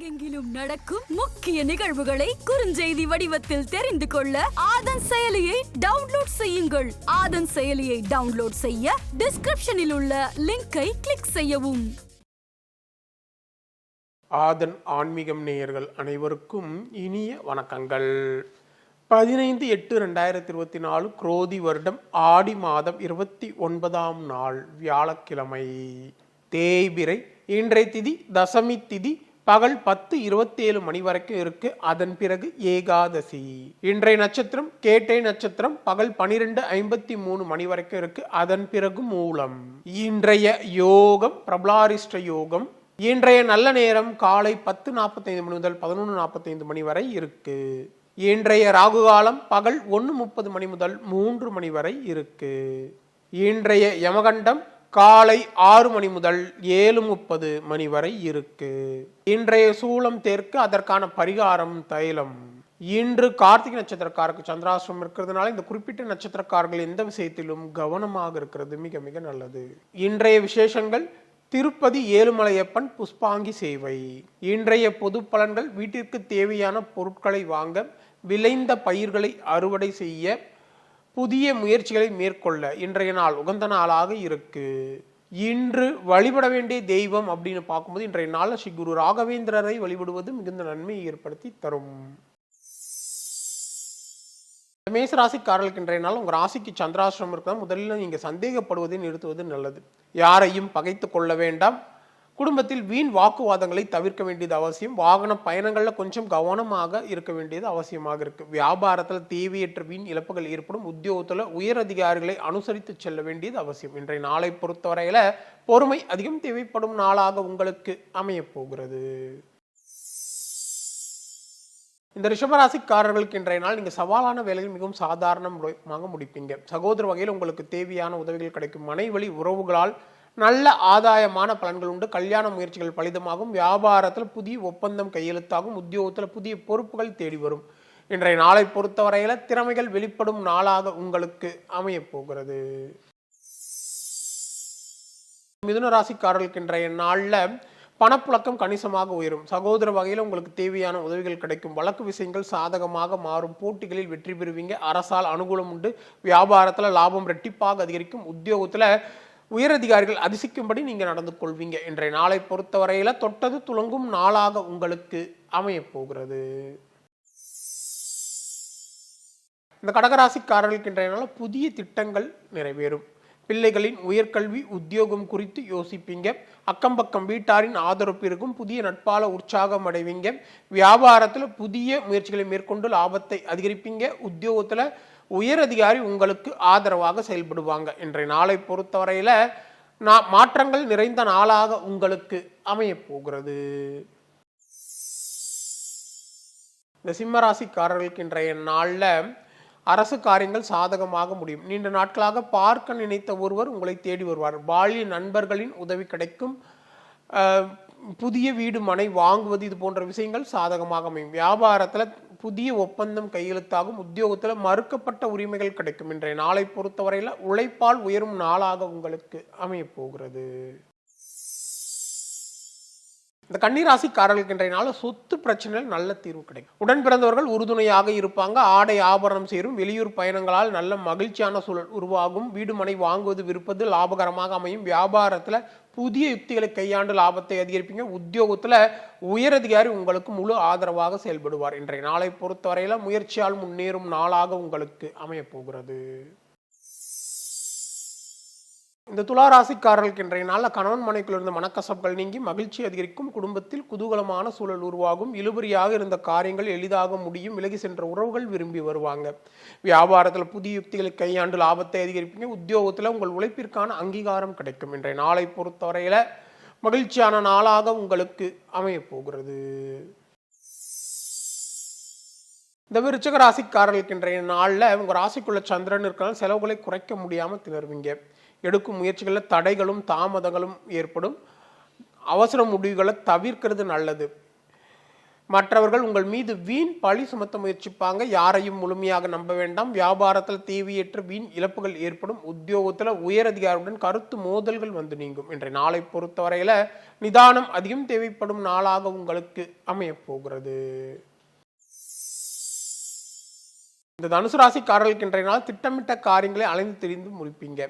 உலகெங்கிலும் நடக்கும் முக்கிய நிகழ்வுகளை குறுஞ்செய்தி வடிவத்தில் தெரிந்து கொள்ள ஆதன் செயலியை டவுன்லோட் செய்யுங்கள். ஆதன் செயலியை டவுன்லோட் செய்ய டிஸ்கிரிப்ஷனில் உள்ள லிங்கை கிளிக் செய்யவும். ஆதன் ஆன்மீகம் நேயர்கள் அனைவருக்கும் இனிய வணக்கங்கள். பதினைந்து எட்டு ரெண்டாயிரத்தி இருபத்தி நாலு குரோதி வருடம் ஆடி மாதம் இருபத்தி ஒன்பதாம் நாள் வியாழக்கிழமை. தேய்பிரை இன்றைய திதி தசமி திதி பகல் பத்து இருபத்தேழு மணி வரைக்கும் இருக்கு. அதன் பிறகு ஏகாதசி. இன்றைய நட்சத்திரம் கேட்டை நட்சத்திரம் பகல் பனிரெண்டு ஐம்பத்தி மூணு மணி வரைக்கும் இருக்கு. அதன் பிறகு மூலம். இன்றைய யோகம் பிரபலாரிஷ்ட யோகம் இன்றைய நல்ல நேரம் காலை பத்து நாற்பத்தைந்து மணி முதல் பதினொன்று நாற்பத்தைந்து மணி வரை இருக்கு. இன்றைய ராகு காலம் பகல் ஒன்று முப்பது மணி முதல் மூன்று மணி வரை இருக்கு. இன்றைய யமகண்டம் காலை ஆறு மணி முதல் ஏழு முப்பது மணி வரை இருக்கு. இன்றைய சூலம் தேர்க்கு அதற்கான பரிகாரம் தைலம். இன்று கார்த்திகை நட்சத்திரக்காரருக்கு சந்திராசிரமம் இருக்கிறதுனால இந்த குறிப்பிட்ட நட்சத்திரக்காரர்கள் எந்த விஷயத்திலும் கவனமாக இருக்கிறது மிக மிக நல்லது. இன்றைய விசேஷங்கள் திருப்பதி ஏழுமலையப்பன் புஷ்பாங்கி சேவை. இன்றைய பொது பலன்கள் வீட்டிற்கு தேவையான பொருட்களை வாங்க விளைந்த பயிர்களை அறுவடை செய்ய புதிய முயற்சிகளை மேற்கொள்ள இன்றைய நாள் உகந்த நாளாக இருக்கு. இன்று வழிபட வேண்டிய தெய்வம் அப்படின்னு பார்க்கும்போது இன்றைய நாளில் ஸ்ரீ குரு ராகவேந்திரரை வழிபடுவது மிகுந்த நன்மையை ஏற்படுத்தி தரும். மேச ராசிக்காரர்களுக்கு இன்றைய நாள் உங்கள் ராசிக்கு சந்திராசிரமம் இருக்கா முதலில் நீங்கள் சந்தேகப்படுவதை நிறுத்துவது நல்லது. யாரையும் பகைத்து கொள்ள வேண்டாம். குடும்பத்தில் வீண் வாக்குவாதங்களை தவிர்க்க வேண்டியது அவசியம். வாகன பயணங்களில் கொஞ்சம் கவனமாக இருக்க வேண்டியது அவசியமாக இருக்கு. வியாபாரத்தில் தேவையற்ற வீண் இழப்புகள் ஏற்படும். உத்தியோகத்தில் உயர் அதிகாரிகளை அனுசரித்து செல்ல வேண்டியது அவசியம். இன்றைய நாளை பொறுத்தவரையில பொறுமை அதிகம் தேவைப்படும் நாளாக உங்களுக்கு அமையப்போகிறது இந்த ரிஷபராசிக்காரர்களுக்கு இன்றைய நாள் நீங்கள் சவாலான வேலைகள் மிகவும் சாதாரணமாக முடிப்பீங்க. சகோதர வகையில் உங்களுக்கு தேவையான உதவிகள் கிடைக்கும். மனைவழி உறவுகளால் நல்ல ஆதாயமான பலன்கள் உண்டு. கல்யாண முயற்சிகள் பலிதமாகும். வியாபாரத்தில் புதிய ஒப்பந்தம் கையெழுத்தாகும். உத்தியோகத்தில் புதிய பொறுப்புகள் தேடி வரும். இன்றைய நாளை பொறுத்தவரையில திறமைகள் வெளிப்படும் நாளாக உங்களுக்கு அமையப் போகிறது. மிதுன ராசிக்காரர்களுக்கு இன்றைய நாளில் பணப்புழக்கம் கணிசமாக உயரும். சகோதர வகையில் உங்களுக்கு தேவையான உதவிகள் கிடைக்கும். வழக்கு விஷயங்கள் சாதகமாக மாறும். போட்டிகளில் வெற்றி பெறுவீங்க. அரசால் அனுகூலம் உண்டு. வியாபாரத்தில் லாபம் ரெட்டிப்பாக அதிகரிக்கும். உத்தியோகத்தில் உயரதிகாரிகள் அதிசிக்கும்படி நீங்கள் நடந்து கொள்வீங்க. இன்றைய நாளை பொறுத்தவரையில் தொட்டது துளங்கும் நாளாக உங்களுக்கு அமையப்போகிறது இந்த கடகராசிக்காரர்களுக்கு இன்றைய நாள் புதிய திட்டங்கள் நிறைவேறும். பிள்ளைகளின் உயர்கல்வி உத்தியோகம் குறித்து யோசிப்பீங்க. அக்கம் பக்கம் வீட்டாரின் ஆதரவு இருக்கும். புதிய நட்பால உற்சாகம் அடைவீங்க. வியாபாரத்தில் புதிய முயற்சிகளை மேற்கொண்டு லாபத்தை அதிகரிப்பீங்க. உத்தியோகத்தில் உயர் அதிகாரி உங்களுக்கு ஆதரவாக செயல்படுவாங்க. இன்றைய நாளை பொறுத்தவரையில் நான் மாற்றங்கள் நிறைந்த நாளாக உங்களுக்கு அமையப் போகிறது. இந்த சிம்மராசிக்காரர்களுக்கு இன்றைய நாளில் அரசு காரியங்கள் சாதகமாக முடியும். நீண்ட நாட்களாக பார்க்க நினைத்த ஒருவர் உங்களை தேடி வருவார். பாலிய நண்பர்களின் உதவி கிடைக்கும். புதிய வீடு மனை வாங்குவது இது போன்ற விஷயங்கள் சாதகமாக அமையும். வியாபாரத்தில் புதிய ஒப்பந்தம் கையெழுத்தாகும். உத்தியோகத்தில் மறுக்கப்பட்ட உரிமைகள் கிடைக்கும். இன்றைய நாளை பொறுத்தவரையில் உழைப்பால் உயரும் நாளாக உங்களுக்கு அமையப்போகிறது. இந்த கன்னிராசிக்காரர்களுக்கு இன்றைய நாள் சொத்து பிரச்சனைகள் நல்ல தீர்வு கிடைக்கும். உடன் பிறந்தவர்கள் உறுதுணையாக இருப்பாங்க. ஆடை ஆபரணம் சேரும். வெளியூர் பயணங்களால் நல்ல மகிழ்ச்சியான சூழல் உருவாகும். வீடு மனை வாங்குவது விற்பது லாபகரமாக அமையும். வியாபாரத்தில் புதிய யுக்திகளை கையாண்டு லாபத்தை அதிகரிப்பீங்க. உத்தியோகத்தில் உயரதிகாரி உங்களுக்கு முழு ஆதரவாக செயல்படுவார். இன்றைய நாளை பொறுத்தவரையில் முயற்சியால் முன்னேறும் நாளாக உங்களுக்கு அமையப் போகிறது. இந்த துளாராசிக்காரர்களுக்கு இன்றைய நாளில் கணவன் மனைக்குள் இருந்த மனக்கசப்புகள் நீங்கி மகிழ்ச்சி அதிகரிக்கும். குடும்பத்தில் குதூகலமான சூழல் உருவாகும். இழுபறியாக இருந்த காரியங்கள் எளிதாக முடியும். விலகி சென்ற உறவுகள் விரும்பி வருவாங்க. வியாபாரத்தில் புதிய யுக்திகளை கையாண்டு லாபத்தை அதிகரிப்பீங்க. உத்தியோகத்தில் உங்கள் உழைப்பிற்கான அங்கீகாரம் கிடைக்கும். இன்றைய நாளை பொறுத்தவரையில் மகிழ்ச்சியான நாளாக உங்களுக்கு அமையப்போகிறது இந்த விருச்சக ராசிக்காரர்களுக்கு இன்றைய நாளில் உங்கள் ராசிக்குள்ள சந்திரன் இருக்கலாம். செலவுகளை குறைக்க முடியாமல் திணறுவீங்க. எடுக்கும் முயற்சிகளில் தடைகளும் தாமதங்களும் ஏற்படும். அவசர முடிவுகளை தவிர்க்கிறது நல்லது. மற்றவர்கள் உங்கள் மீது வீண் பழி சுமத்த முயற்சிப்பாங்க. யாரையும் முழுமையாக நம்ப வேண்டாம். வியாபாரத்தில் தேவையற்ற வீண் இழப்புகள் ஏற்படும். உத்தியோகத்தில் உயரதிகாரியுடன் கருத்து மோதல்கள் வந்து நீங்கும். இன்றைய நாளை பொறுத்தவரையில் நிதானம் அதிகம் தேவைப்படும் நாளாக உங்களுக்கு அமையப்போகிறது இந்த தனுசு ராசிக்காரர்களுக்கு இன்றைய நாள் திட்டமிட்ட காரியங்களை அலைந்து திரிந்து முடிப்பீங்க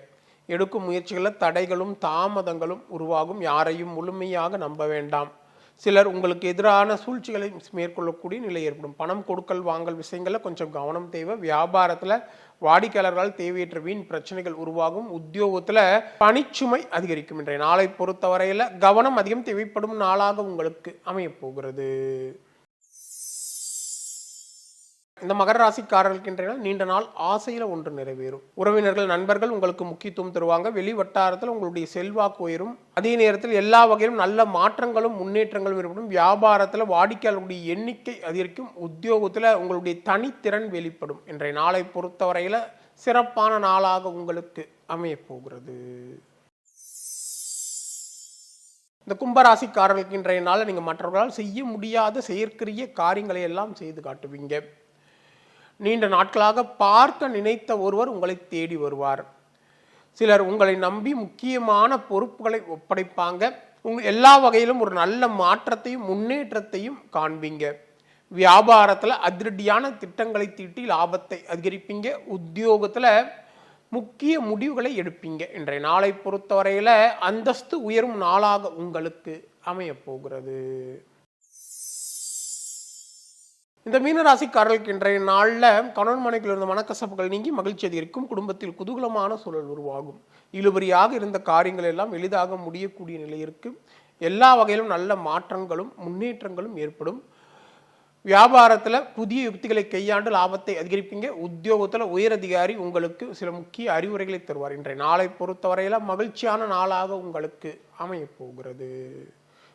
எடுக்கும் முயற்சிகளில் தடைகளும் தாமதங்களும் உருவாகும். யாரையும் முழுமையாக நம்ப வேண்டாம். சிலர் உங்களுக்கு எதிரான சூழ்ச்சிகளை மேற்கொள்ளக்கூடிய நிலை ஏற்படும். பணம் கொடுக்கல் வாங்கல் விஷயங்களில் கொஞ்சம் கவனம் தேவை. வியாபாரத்தில் வாடிக்கையாளர்களால் தேவையற்ற வீண் பிரச்சனைகள் உருவாகும். உத்தியோகத்தில் பணிச்சுமை அதிகரிக்கும் இன்றைய நாளை பொறுத்தவரையில் கவனம் அதிகம் தேவைப்படும் நாளாக உங்களுக்கு அமையப்போகிறது இந்த மகர ராசிக்காரர்களுக்கு நீண்ட நாள் ஆசையில் ஒன்று நிறைவேறும். உறவினர்கள் நண்பர்கள் உங்களுக்கு முக்கியத்துவம் தருவாங்க. வெளி வட்டாரத்தில் உங்களுடைய செல்வாக்கு உயரும். அதே நேரத்தில் எல்லா வகையிலும் நல்ல மாற்றங்களும் முன்னேற்றங்களும் ஏற்படும். வியாபாரத்தில் வாடிக்கையாளர்களுடைய எண்ணிக்கை அதிகரிக்கும். உத்தியோகத்தில் உங்களுடைய தனித்திறன் வெளிப்படும். இன்றைய நாளை பொறுத்தவரையில் சிறப்பான நாளாக உங்களுக்கு அமையப்போகிறது இந்த கும்பராசிக்காரர்களுக்கு இன்றைய நாளில் நீங்கள் மற்றவர்களால் செய்ய முடியாத செயற்கரிய காரியங்களை எல்லாம் செய்து காட்டுவீங்க. நீண்ட நாட்களாக பார்க்க நினைத்த ஒருவர் உங்களை தேடி வருவார். சிலர் உங்களை நம்பி முக்கியமான பொறுப்புகளை ஒப்படைப்பாங்க. உங்க எல்லா வகையிலும் ஒரு நல்ல மாற்றத்தையும் முன்னேற்றத்தையும் காண்பீங்க. வியாபாரத்தில் அதிரடியான திட்டங்களை தீட்டி லாபத்தை அதிகரிப்பீங்க. உத்தியோகத்தில் முக்கிய முடிவுகளை எடுப்பீங்க. இன்றைய நாளை பொறுத்தவரையில் அந்தஸ்து உயரும் நாளாக உங்களுக்கு அமையப் போகிறது. இந்த மீனராசிக்காரர்களுக்கு இன்றைய நாளில் கணவன் மனைவியில் இருந்த மனக்கசப்புகள் நீங்கி மகிழ்ச்சி அதிகரிக்கும். குடும்பத்தில் குதூகலமான சூழல் உருவாகும். இழுபறியாக இருந்த காரியங்கள் எல்லாம் எளிதாக முடியக்கூடிய நிலை இருக்கு. எல்லா வகையிலும் நல்ல மாற்றங்களும் முன்னேற்றங்களும் ஏற்படும். வியாபாரத்தில் புதிய யுக்திகளை கையாண்டு லாபத்தை அதிகரிப்பீங்க. உத்தியோகத்தில் உயரதிகாரி உங்களுக்கு சில முக்கிய அறிவுரைகளை தருவார். இன்றைய நாளை பொறுத்தவரையில் மகிழ்ச்சியான நாளாக உங்களுக்கு அமையப் போகிறது